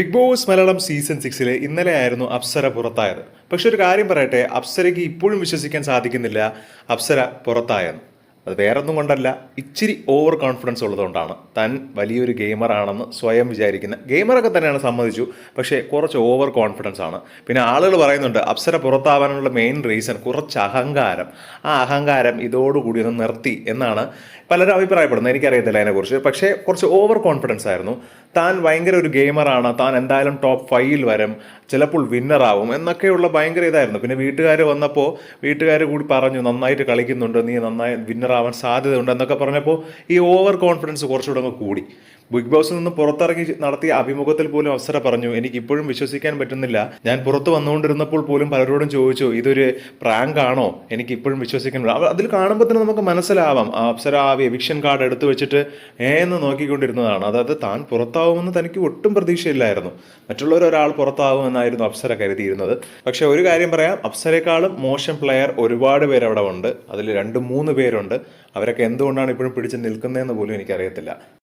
Big Boss Malayalam season സിക്സിൽ ഇന്നലെ ആയിരുന്നു അപ്സര പുറത്തായത്. പക്ഷെ ഒരു കാര്യം പറയട്ടെ അപ്സരയ്ക്ക് ഇപ്പോഴും വിശ്വസിക്കാൻ സാധിക്കുന്നില്ല അപ്സര പുറത്തായെന്ന്. അത് വേറൊന്നും കൊണ്ടല്ല ഇച്ചിരി ഓവർ കോൺഫിഡൻസ് ഉള്ളതുകൊണ്ടാണ്. താൻ വലിയൊരു ഗെയിമറാണെന്ന് സ്വയം വിചാരിക്കുന്ന ഗെയിമറൊക്കെ തന്നെയാണ് സമ്മതിച്ചു പക്ഷേ കുറച്ച് ഓവർ കോൺഫിഡൻസ് ആണ്. പിന്നെ ആളുകൾ പറയുന്നുണ്ട് അപ്സര പുറത്താവാനുള്ള മെയിൻ റീസൺ കുറച്ച് അഹങ്കാരം. ആ അഹങ്കാരം ഇതോടുകൂടി ഒന്ന് നിർത്തി എന്നാണ് പലരും അഭിപ്രായപ്പെടുന്നത്. എനിക്കറിയത്തില്ല അതിനെക്കുറിച്ച്. പക്ഷേ കുറച്ച് ഓവർ കോൺഫിഡൻസ് ആയിരുന്നു. താൻ ഭയങ്കര ഒരു ഗെയിമറാണ് താൻ എന്തായാലും ടോപ്പ് ഫൈവിൽ വരും ചിലപ്പോൾ വിന്നറാവും എന്നൊക്കെയുള്ള ഭയങ്കര ഇതായിരുന്നു. പിന്നെ വീട്ടുകാർ വന്നപ്പോൾ വീട്ടുകാർ കൂടി പറഞ്ഞു നന്നായിട്ട് കളിക്കുന്നുണ്ട് നീ നന്നായി വിന്നറാവാൻ സാധ്യതയുണ്ട് എന്നൊക്കെ പറഞ്ഞപ്പോൾ ഈ ഓവർ കോൺഫിഡൻസ് കുറച്ചുകൂടെ കൂടി. ബിഗ് ബോസിൽ നിന്ന് പുറത്തിറങ്ങി നടത്തിയ അഭിമുഖത്തിൽ പോലും അവസര പറഞ്ഞു. എനിക്ക് ഇപ്പോഴും വിശ്വസിക്കാൻ പറ്റുന്നില്ല. ഞാൻ പുറത്ത് വന്നുകൊണ്ടിരുന്നപ്പോൾ പോലും പലരോടും ചോദിച്ചു ഇതൊരു പ്രാങ്ക് ആണോ? എനിക്ക് ഇപ്പോഴും വിശ്വസിക്കാൻ. അതിൽ കാണുമ്പോൾ തന്നെ നമുക്ക് മനസ്സിലാവാം. അപ്സര ആ എവിക്ഷൻ കാർഡ് എടുത്തു വെച്ചിട്ട് ഏന്ന് നോക്കിക്കൊണ്ടിരുന്നതാണ്. അതായത് താൻ പുറത്താവുമെന്ന് തനിക്ക് ഒട്ടും പ്രതീക്ഷയില്ലായിരുന്നു. മറ്റുള്ളവർ ഒരാൾ പുറത്താവുമെന്നായിരുന്നു അപ്സര കരുതിയിരുന്നത്. പക്ഷെ ഒരു കാര്യം പറയാം. അപ്സരേക്കാളും മോശം പ്ലെയർ ഒരുപാട് പേര് അവിടെ ഉണ്ട്. അതിൽ രണ്ട് മൂന്ന് പേരുണ്ട്. അവരൊക്കെ എന്തുകൊണ്ടാണ് ഇപ്പോഴും പിടിച്ച് നിൽക്കുന്നതെന്ന് പോലും എനിക്കറിയത്തില്ല.